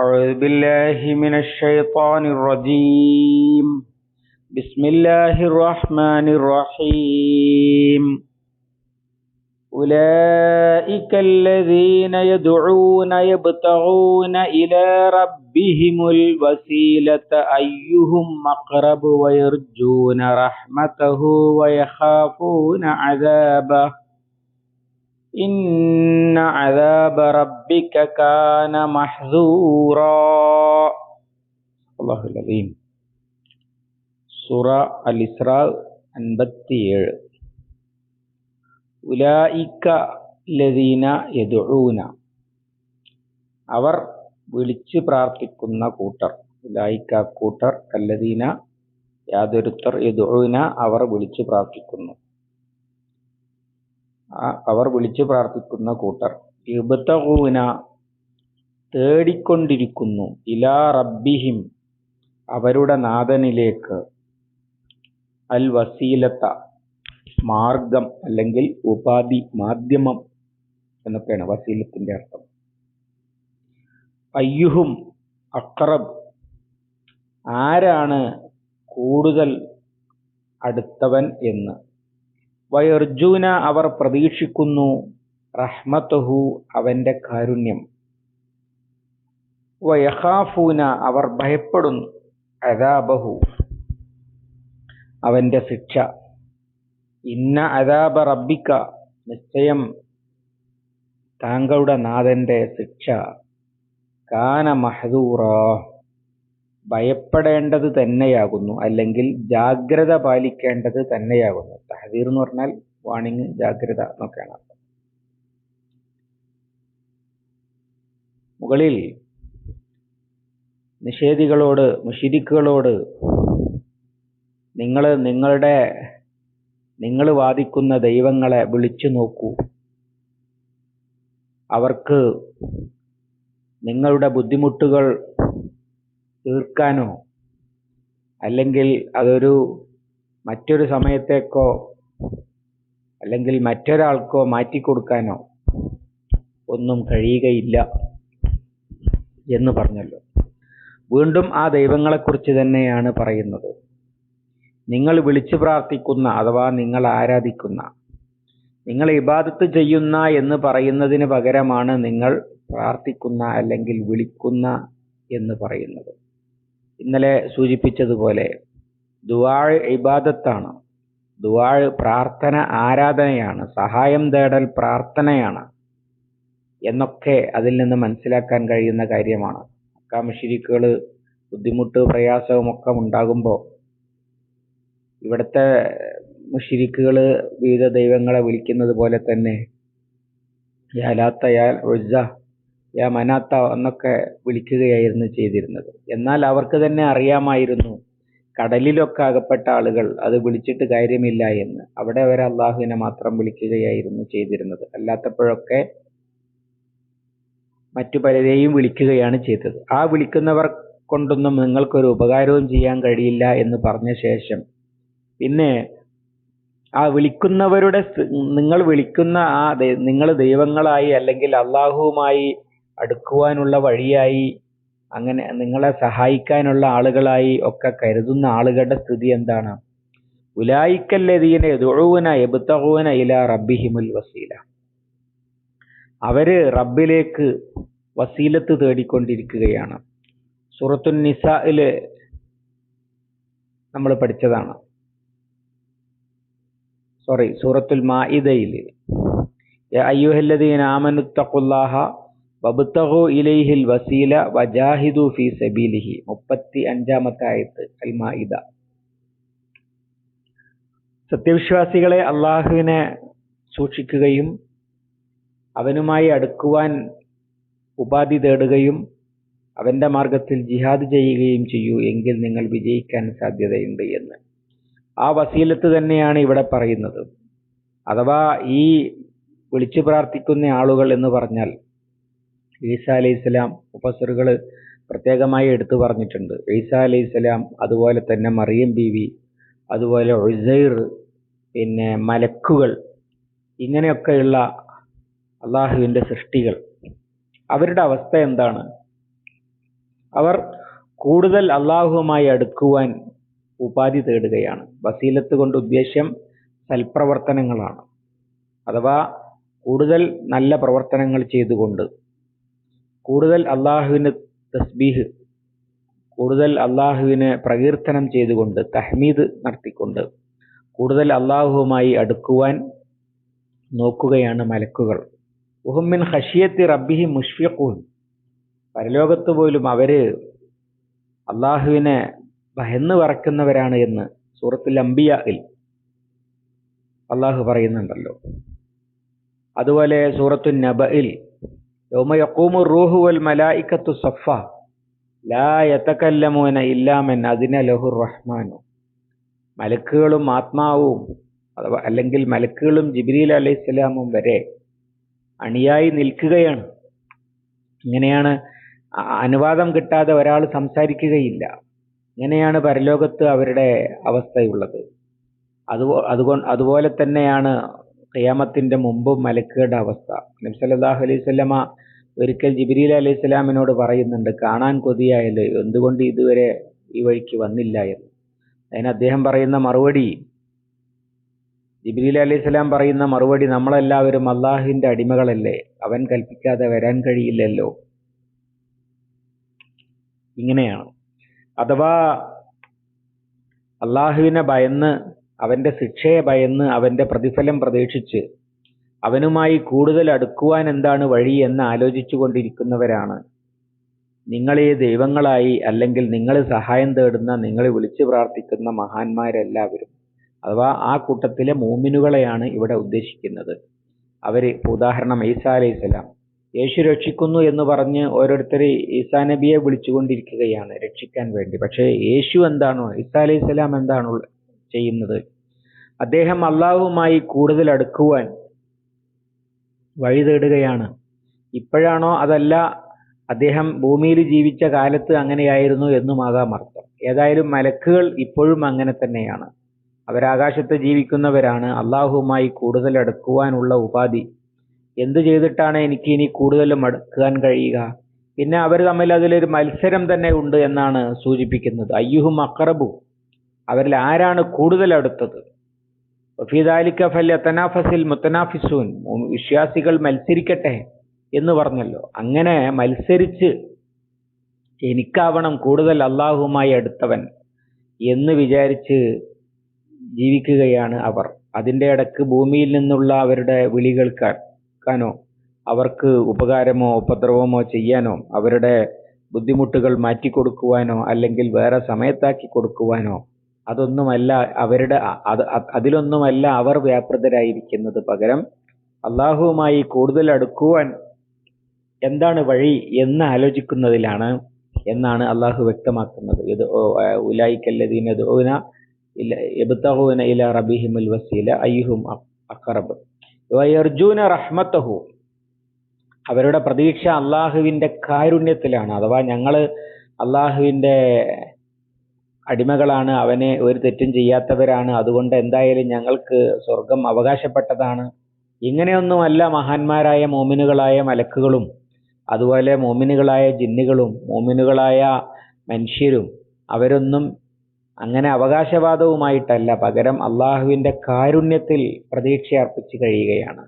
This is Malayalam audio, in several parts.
أعوذ بالله من الشيطان الرجيم. بسم الله الرحمن الرحيم. أولئك الذين يدعون يبتغون إلى ربهم الوسيلة. أيهم أقرب ويرجون رحمته ويخافون عذابه؟ ഇന്ന റബ്ബിക കാന അല്ലാഹു സൂറ അൽ ലദീന യദുഊന. അവർ വിളിച്ചു പ്രാർത്ഥിക്കുന്ന കൂട്ടർ ഉലായിക്ക കൂട്ടർ അല്ലദീന യാതൊരുത്തർ യദുഊന അവർ വിളിച്ചു പ്രാർത്ഥിക്കുന്നു. അവർ വിളിച്ചു പ്രാർത്ഥിക്കുന്ന കൂട്ടർ. ഇബ്തഗൂന തേടിക്കൊണ്ടിരിക്കുന്നു. ഇലാ റബ്ബിഹിം അവരുടെ നാഥനിലേക്ക്. അൽ വസീലത്ത മാർഗം അല്ലെങ്കിൽ ഉപാധി മാധ്യമം എന്നൊക്കെയാണ് വസീലത്തിന്റെ അർത്ഥം. അയ്യുഹും അക്രബ് ആരാണ് കൂടുതൽ അടുത്തവൻ എന്ന്? വയർജൂന അവർ പ്രതീക്ഷിക്കുന്നു റഹ്മത്തഹു അവന്റെ കാരുണ്യം. വയഹാഫൂന അവർ ഭയപ്പെടുന്നു അദാബഹു അവന്റെ ശിക്ഷ. ഇന്ന അദാബ റബ്ബിക്ക നിശ്ചയം താങ്കളുടെ നാഥന്റെ ശിക്ഷ. കാന മഹദൂറ. ഭയപ്പെടേണ്ടത് തന്നെയാകുന്നു. അല്ലെങ്കിൽ ജാഗ്രത പാലിക്കേണ്ടത് തന്നെയാകുന്നു. തഹദീർ എന്ന് പറഞ്ഞാൽ വാണിങ് ജാഗ്രത എന്നൊക്കെയാണ് അർത്ഥം. മുകളിൽ നിഷേധികളോട് മുഷിരിക്കുകളോട് നിങ്ങൾ നിങ്ങളുടെ നിങ്ങൾ വാദിക്കുന്ന ദൈവങ്ങളെ വിളിച്ചു നോക്കൂ. അവർക്ക് നിങ്ങളുടെ ബുദ്ധിമുട്ടുകൾ തീർക്കാനോ? അല്ലെങ്കിൽ അതൊരു മറ്റൊരു സമയത്തേക്കോ അല്ലെങ്കിൽ മറ്റൊരാൾക്കോ മാറ്റിക്കൊടുക്കാനോ ഒന്നും കഴിയുകയില്ല എന്ന് പറഞ്ഞല്ലോ. വീണ്ടും ആ ദൈവങ്ങളെക്കുറിച്ച് തന്നെയാണ് പറയുന്നത്. നിങ്ങൾ വിളിച്ചു പ്രാർത്ഥിക്കുന്ന അഥവാ നിങ്ങൾ ആരാധിക്കുന്ന നിങ്ങൾ ഇബാദത്ത് ചെയ്യുന്ന എന്ന് പറയുന്നതിന് പകരമാണ് നിങ്ങൾ പ്രാർത്ഥിക്കുന്ന അല്ലെങ്കിൽ വിളിക്കുന്ന എന്ന് പറയുന്നത്. ഇന്നലെ സൂചിപ്പിച്ചതുപോലെ ദുവാഴ് ഇബാദത്താണ്. ദുവാഴ് പ്രാർത്ഥന ആരാധനയാണ്. സഹായം തേടൽ പ്രാർത്ഥനയാണ് എന്നൊക്കെ അതിൽ നിന്ന് മനസ്സിലാക്കാൻ കഴിയുന്ന കാര്യമാണ്. അക്കാമിഷിരിക്കുകൾ ബുദ്ധിമുട്ട് പ്രയാസവും ഒക്കെ ഉണ്ടാകുമ്പോൾ ഇവിടുത്തെ മുഷിരിക്കുകൾ വിവിധ ദൈവങ്ങളെ വിളിക്കുന്നത് പോലെ തന്നെ യാലാത്തയാൽ ലാത്ത യാ മനാത്ത എന്നൊക്കെ വിളിക്കുകയായിരുന്നു ചെയ്തിരുന്നത്. എന്നാൽ അവർക്ക് തന്നെ അറിയാമായിരുന്നു കടലിലൊക്കെ അകപ്പെട്ട ആളുകൾ അത് വിളിച്ചിട്ട് കാര്യമില്ല എന്ന്. അവിടെ അവർ അള്ളാഹുവിനെ മാത്രം വിളിക്കുകയായിരുന്നു ചെയ്തിരുന്നത്. അല്ലാത്തപ്പോഴൊക്കെ മറ്റു പലരെയും വിളിക്കുകയാണ് ചെയ്തത്. ആ വിളിക്കുന്നവർ കൊണ്ടൊന്നും നിങ്ങൾക്കൊരു ഉപകാരവും ചെയ്യാൻ കഴിയില്ല എന്ന് പറഞ്ഞ ശേഷം പിന്നെ ആ വിളിക്കുന്നവരുടെ നിങ്ങൾ വിളിക്കുന്ന ആ നിങ്ങൾ ദൈവങ്ങളായി അല്ലെങ്കിൽ അള്ളാഹുവുമായി അടുക്കുവാനുള്ള വഴിയായി അങ്ങനെ നിങ്ങളെ സഹായിക്കാനുള്ള ആളുകളായി ഒക്കെ കരുതുന്ന ആളുകളുടെ സ്ഥിതി എന്താണ്? ഉലായിക്കല്ലതീന ഇല റബ്ബിഹിമുൽ വസീല. അവർ റബ്ബിലേക്ക് വസീലത്ത് തേടിക്കൊണ്ടിരിക്കുകയാണ്. സൂറത്തുൻ നിസയിൽ നമ്മൾ പഠിച്ചതാണ്. സോറി സൂറത്തുൽ മായിദയിൽ അയ്യുഹല്ലദീൻ അയ്യുഹല്ലദീന വബ്തഗു ഇലൈഹിൽ വസീല വജാഹിദു ഫീ സബീലിഹി. മുപ്പത്തി അഞ്ചാമത്തെ ആയത്ത് സത്യവിശ്വാസികളെ അള്ളാഹുവിനെ സൂക്ഷിക്കുകയും അവനുമായി അടുക്കുവാൻ ഉപാധി തേടുകയും അവന്റെ മാർഗത്തിൽ ജിഹാദ് ചെയ്യുകയും ചെയ്യൂ എങ്കിൽ നിങ്ങൾ വിജയിക്കാൻ സാധ്യതയുണ്ട് എന്ന്. ആ വസീലത്ത് തന്നെയാണ് ഇവിടെ പറയുന്നത്. അഥവാ ഈ വിളിച്ചു പ്രാർത്ഥിക്കുന്ന ആളുകൾ എന്ന് പറഞ്ഞാൽ ഈസ അലൈഹി സ്വലാം മുഫസറുകൾ പ്രത്യേകമായി എടുത്തു പറഞ്ഞിട്ടുണ്ട്. ഈസാ അലൈഹി സ്വലാം അതുപോലെ തന്നെ മറിയം ബീവി അതുപോലെ ഉസൈർ പിന്നെ മലക്കുകൾ ഇങ്ങനെയൊക്കെയുള്ള അള്ളാഹുവിന്റെ സൃഷ്ടികൾ. അവരുടെ അവസ്ഥ എന്താണ്? അവർ കൂടുതൽ അള്ളാഹുവുമായി അടുക്കുവാൻ ഉപാധി തേടുകയാണ്. വസീലത്ത് കൊണ്ട് ഉദ്ദേശ്യം സൽപ്രവർത്തനങ്ങളാണ്. അഥവാ കൂടുതൽ നല്ല പ്രവർത്തനങ്ങൾ ചെയ്തുകൊണ്ട് കൂടുതൽ അള്ളാഹുവിന് തസ്ബീഹ് കൂടുതൽ അള്ളാഹുവിനെ പ്രകീർത്തനം ചെയ്തുകൊണ്ട് തഹ്മീദ് നടത്തിക്കൊണ്ട് കൂടുതൽ അള്ളാഹുവുമായി അടുക്കുവാൻ നോക്കുകയാണ് മലക്കുകൾ. ഉഹമ്മിൻ ഹഷിയത്തി റബ്ബിഹി മുഷ്ഫിഖൂൻ. പരലോകത്ത് പോലും അവർ അള്ളാഹുവിനെ ഭയന്ന് വറക്കുന്നവരാണ് എന്ന് സൂറത്തുൽ അംബിയയിൽ അള്ളാഹു പറയുന്നുണ്ടല്ലോ. അതുപോലെ സൂറത്തു നബയിൽ യൗമ റൂഹു വൽ ലാ ലഹു റഹ്മാനു. മലക്കുകളും ആത്മാവും അഥവാ അല്ലെങ്കിൽ മലക്കുകളും ജിബ്രീൽ അലൈഹി സ്വലാമും വരെ അണിയായി നിൽക്കുകയാണ്. ഇങ്ങനെയാണ് അനുവാദം കിട്ടാതെ ഒരാൾ സംസാരിക്കുകയില്ല. ഇങ്ങനെയാണ് പരലോകത്ത് അവരുടെ അവസ്ഥയുള്ളത്. അതുപോ അതുകൊണ്ട് അതുപോലെ തന്നെയാണ് ഖിയാമത്തിന്റെ മുമ്പ് മലക്കുകളുടെ അവസ്ഥ. നബി സല്ലല്ലാഹു അലൈഹി വസല്ലമ ഒരിക്കൽ ജിബ്രീൽ അലൈഹി സ്വലാമിനോട് പറയുന്നുണ്ട് കാണാൻ കൊതിയായല്ലോ എന്തുകൊണ്ട് ഇതുവരെ ഈ വഴിക്ക് വന്നില്ല എന്ന്? അതിന് അദ്ദേഹം പറയുന്ന മറുപടി ജിബ്രീൽ അലൈഹി സ്വലാം പറയുന്ന മറുപടി നമ്മളെല്ലാവരും അള്ളാഹുവിന്റെ അടിമകളല്ലേ അവൻ കൽപ്പിക്കാതെ വരാൻ കഴിയില്ലല്ലോ. ഇങ്ങനെയാണ്. അഥവാ അള്ളാഹുവിനെ ഭയന്ന് അവന്റെ ശിക്ഷയെ ഭയന്ന് അവന്റെ പ്രതിഫലം പ്രതീക്ഷിച്ച് അവനുമായി കൂടുതൽ അടുക്കുവാൻ എന്താണ് വഴി എന്ന് ആലോചിച്ചു കൊണ്ടിരിക്കുന്നവരാണ് നിങ്ങളെ ദൈവങ്ങളായി അല്ലെങ്കിൽ നിങ്ങൾ സഹായം തേടുന്ന നിങ്ങൾ വിളിച്ചു പ്രാർത്ഥിക്കുന്ന മഹാന്മാരെല്ലാവരും അഥവാ ആ കൂട്ടത്തിലെ മൂമിനുകളെയാണ് ഇവിടെ ഉദ്ദേശിക്കുന്നത്. അവർ ഉദാഹരണം ഈസാ അലൈഹി സ്വലാം യേശു രക്ഷിക്കുന്നു എന്ന് പറഞ്ഞ് ഓരോരുത്തർ ഈസാ നബിയെ വിളിച്ചുകൊണ്ടിരിക്കുകയാണ് രക്ഷിക്കാൻ വേണ്ടി. പക്ഷേ യേശു എന്താണോ ഈസാ അലൈഹി സ്വലാം എന്താണോ ചെയ്യുന്നത്. അദ്ദേഹം അള്ളാഹുവുമായി കൂടുതൽ അടുക്കുവാൻ വഴി തേടുകയാണ് ഇപ്പോഴാണോ അതല്ല അദ്ദേഹം ഭൂമിയിൽ ജീവിച്ച കാലത്ത് അങ്ങനെയായിരുന്നു എന്നുമാകാം അർത്ഥം. ഏതായാലും മലക്കുകൾ ഇപ്പോഴും അങ്ങനെ തന്നെയാണ്. അവരാകാശത്ത് ജീവിക്കുന്നവരാണ് അള്ളാഹുവുമായി കൂടുതൽ അടുക്കുവാനുള്ള ഉപാധി. എന്തു ചെയ്തിട്ടാണ് എനിക്ക് ഇനി കൂടുതലും അടുക്കാൻ കഴിയുക? പിന്നെ അവർ തമ്മിൽ അതിലൊരു മത്സരം തന്നെ ഉണ്ട് എന്നാണ് സൂചിപ്പിക്കുന്നത്. അയ്യുഹും അക്രബു അവരിൽ ആരാണ് കൂടുതൽ അടുത്തത്? ഫിദാലിക്ക മുത്തനാഫിസൂൻ. വിശ്വാസികൾ മത്സരിക്കട്ടെ എന്ന് പറഞ്ഞല്ലോ. അങ്ങനെ മത്സരിച്ച് എനിക്കാവണം കൂടുതൽ അള്ളാഹുമായി അടുത്തവൻ എന്ന് വിചാരിച്ച് ജീവിക്കുകയാണ് അവർ. അതിന്റെ ഇടയ്ക്ക് ഭൂമിയിൽ നിന്നുള്ള അവരുടെ വിളികൾക്കാനോ അവർക്ക് ഉപകാരമോ ഉപദ്രവമോ ചെയ്യാനോ അവരുടെ ബുദ്ധിമുട്ടുകൾ മാറ്റിക്കൊടുക്കുവാനോ അല്ലെങ്കിൽ വേറെ സമയത്താക്കി കൊടുക്കുവാനോ അതൊന്നുമല്ല അവരുടെ അത് അതിലൊന്നുമല്ല അവർ വ്യാപൃതരായിരിക്കുന്നത് പകരം അള്ളാഹുവുമായി കൂടുതൽ അടുക്കുവാൻ എന്താണ് വഴി എന്ന് ആലോചിക്കുന്നതിലാണ് എന്നാണ് അള്ളാഹു വ്യക്തമാക്കുന്നത്. ഇത് ഉലായിക്കല്ലദീന യബ്തഹൂന ഇല റബിഹിമുൽ വസീല അയ്യുഹും അഖറബ്. വയർജൂന റഹ്മത്തഹു. അവരുടെ പ്രതീക്ഷ അള്ളാഹുവിന്റെ കാരുണ്യത്തിലാണ്. അഥവാ ഞങ്ങൾ അള്ളാഹുവിന്റെ അടിമകളാണ് അവനെ ഒരു തെറ്റും ചെയ്യാത്തവരാണ്. അതുകൊണ്ട് എന്തായാലും ഞങ്ങൾക്ക് സ്വർഗം അവകാശപ്പെട്ടതാണ്. ഇങ്ങനെയൊന്നുമല്ല മഹാന്മാരായ മോമിനുകളായ മലക്കുകളും അതുപോലെ മോമിനുകളായ ജിന്നുകളും മോമിനുകളായ മനുഷ്യരും. അവരൊന്നും അങ്ങനെ അവകാശവാദവുമായിട്ടല്ല. പകരം അള്ളാഹുവിന്റെ കാരുണ്യത്തിൽ പ്രതീക്ഷ അർപ്പിച്ച് കഴിയുകയാണ്.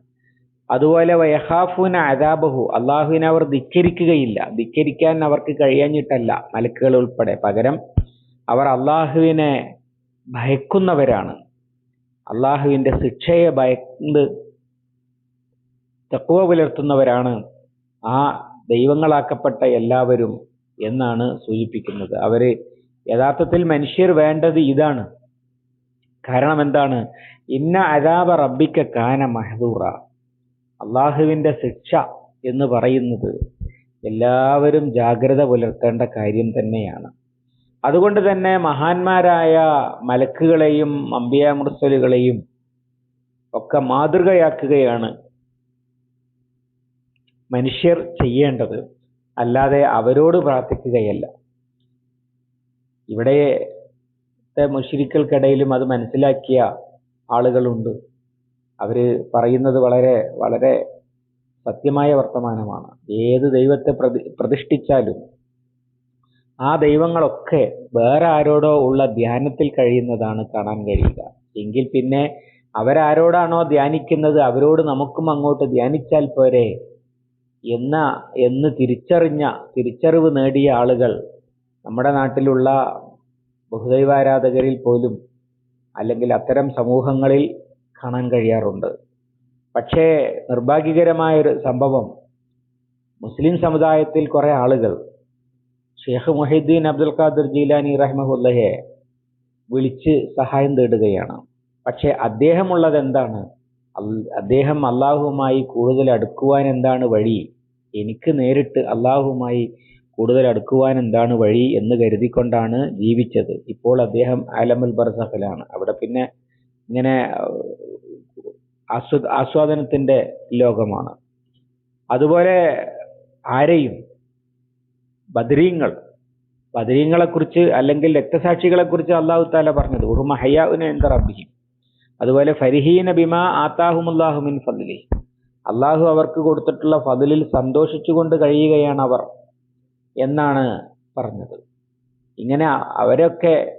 അതുപോലെ വയഹാഫുവിന് അദാബഹു അള്ളാഹുവിനെ അവർ ധിക്കരിക്കുകയില്ല. ധിക്കരിക്കാൻ അവർക്ക് കഴിയാഞ്ഞിട്ടല്ല മലക്കുകൾ ഉൾപ്പെടെ. പകരം അവർ അള്ളാഹുവിനെ ഭയക്കുന്നവരാണ്. അള്ളാഹുവിന്റെ ശിക്ഷയെ ഭയന്ന് തക്കുവ പുലർത്തുന്നവരാണ് ആ ദൈവങ്ങളാക്കപ്പെട്ട എല്ലാവരും എന്നാണ് സൂചിപ്പിക്കുന്നത്. അവർ യഥാർത്ഥത്തിൽ മനുഷ്യർ വേണ്ടത് ഇതാണ്. കാരണം എന്താണ്? ഇന്ന അതാപ റബ്ബിക്ക കാന മഹദൂറ. അള്ളാഹുവിന്റെ ശിക്ഷ എന്ന് പറയുന്നത് എല്ലാവരും ജാഗ്രത പുലർത്തേണ്ട കാര്യം തന്നെയാണ്. അതുകൊണ്ട് തന്നെ മഹാന്മാരായ മലക്കുകളെയും അമ്പിയ മുർസലുകളെയും ഒക്കെ മാതൃകയാക്കുകയാണ് മനുഷ്യർ ചെയ്യേണ്ടത്. അല്ലാതെ അവരോട് പ്രാർത്ഥിക്കുകയല്ല. ഇവിടെ മുഷിരിക്കൽക്കിടയിലും അത് മനസ്സിലാക്കിയ ആളുകളുണ്ട്. അവർ പറയുന്നത് വളരെ വളരെ സത്യമായ വർത്തമാനമാണ്. ഏത് ദൈവത്തെ പ്രതി പ്രതിഷ്ഠിച്ചാലും ആ ദൈവങ്ങളൊക്കെ വേറെ ആരോടോ ഉള്ള ധ്യാനത്തിൽ കഴിയുന്നതാണ് കാണാൻ കഴിയുക. എങ്കിൽ പിന്നെ അവരാരോടാണോ ധ്യാനിക്കുന്നത് അവരോട് നമുക്കും അങ്ങോട്ട് ധ്യാനിച്ചാൽ പോരെ. എന്ന എന്ന് തിരിച്ചറിഞ്ഞ തിരിച്ചറിവ് നേടിയ ആളുകൾ നമ്മുടെ നാട്ടിലുള്ള ബഹുദൈവാരാധകരിൽ പോലും അല്ലെങ്കിൽ അത്തരം സമൂഹങ്ങളിൽ കാണാൻ കഴിയാറുണ്ട്. പക്ഷേ നിർഭാഗ്യകരമായൊരു സംഭവം മുസ്ലിം സമുദായത്തിൽ കുറേ ആളുകൾ ഷെയ്ഖ് മൊഹീദ്ദീൻ അബ്ദുൽ ഖാദർ ജീലാനി റഹ്മഹുല്ലയെ വിളിച്ച് സഹായം തേടുകയാണ്. പക്ഷെ അദ്ദേഹമുള്ളത് എന്താണ്? അദ്ദേഹം അള്ളാഹുമായി കൂടുതൽ അടുക്കുവാൻ എന്താണ് വഴി? എനിക്ക് നേരിട്ട് അള്ളാഹുമായി കൂടുതൽ അടുക്കുവാൻ എന്താണ് വഴി എന്ന് കരുതിക്കൊണ്ടാണ് ജീവിച്ചത്. ഇപ്പോൾ അദ്ദേഹം ആലമുൽ ബർസഖിലാണ്. അവിടെ പിന്നെ ഇങ്ങനെ ആസ്വ ആസ്വാദനത്തിന്റെ ലോകമാണ്. അതുപോലെ ആരെയും ബദരീങ്ങൾ. ബദരീങ്ങളെ കുറിച്ച് അല്ലെങ്കിൽ രക്തസാക്ഷികളെ കുറിച്ച് അള്ളാഹു താല പറഞ്ഞത്. ഉഹുമ ഹയ്യാവിന് എന്താ റബ്ബിഹിം. അതുപോലെ ഫരിഹീന ബിമ ആത്താഹുമുല്ലാഹു മിൻ ഫതിലി അള്ളാഹു അവർക്ക് കൊടുത്തിട്ടുള്ള ഫതിലിൽ സന്തോഷിച്ചുകൊണ്ട് കഴിയുകയാണ് അവർ എന്നാണ് പറഞ്ഞത്. ഇങ്ങനെ അവരൊക്കെ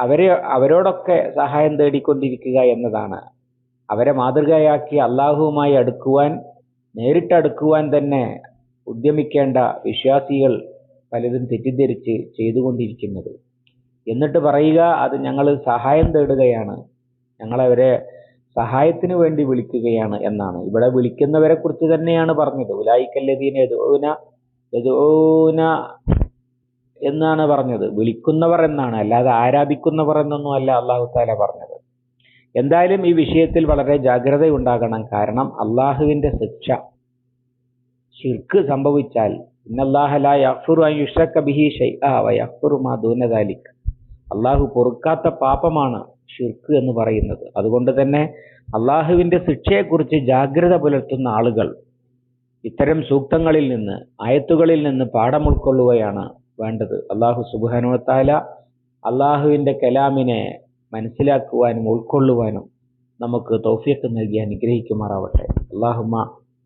അവരെ അവരോടൊക്കെ സഹായം തേടിക്കൊണ്ടിരിക്കുക എന്നതാണ്. അവരെ മാതൃകയാക്കി അള്ളാഹുവുമായി അടുക്കുവാൻ നേരിട്ടടുക്കുവാൻ തന്നെ ഉദ്യമിക്കേണ്ട വിശ്വാസികൾ പലരും തെറ്റിദ്ധരിച്ച് ചെയ്തുകൊണ്ടിരിക്കുന്നത്. എന്നിട്ട് പറയുക അത് ഞങ്ങൾ സഹായം തേടുകയാണ്. ഞങ്ങളവരെ സഹായത്തിന് വേണ്ടി വിളിക്കുകയാണ് എന്നാണ്. ഇവിടെ വിളിക്കുന്നവരെ കുറിച്ച് തന്നെയാണ് പറഞ്ഞത്. എന്നാണ് പറഞ്ഞത്. വിളിക്കുന്നവർ എന്നാണ്. അല്ലാതെ ആരാധിക്കുന്നവർ എന്നൊന്നും അല്ല അള്ളാഹു താല പറഞ്ഞത്. എന്തായാലും ഈ വിഷയത്തിൽ വളരെ ജാഗ്രത ഉണ്ടാകണം കാരണം അള്ളാഹുവിന്റെ ശിക്ഷ ഷിർക്ക് സംഭവിച്ചാൽ അള്ളാഹു പൊറുക്കാത്ത പാപമാണ് ഷിർക്ക് എന്ന് പറയുന്നത്. അതുകൊണ്ട് തന്നെ അള്ളാഹുവിന്റെ ശിക്ഷയെക്കുറിച്ച് ജാഗ്രത പുലർത്തുന്ന ആളുകൾ ഇത്തരം സൂക്തങ്ങളിൽ നിന്ന് ആയത്തുകളിൽ നിന്ന് പാഠം ഉൾക്കൊള്ളുകയാണ് വേണ്ടത്. അള്ളാഹു സുബാനുവത്താല അള്ളാഹുവിന്റെ കലാമിനെ മനസ്സിലാക്കുവാനും ഉൾക്കൊള്ളുവാനും നമുക്ക് തൗഫീഖ് നൽകി അനുഗ്രഹിക്കുമാറാവട്ടെ. അള്ളാഹുമ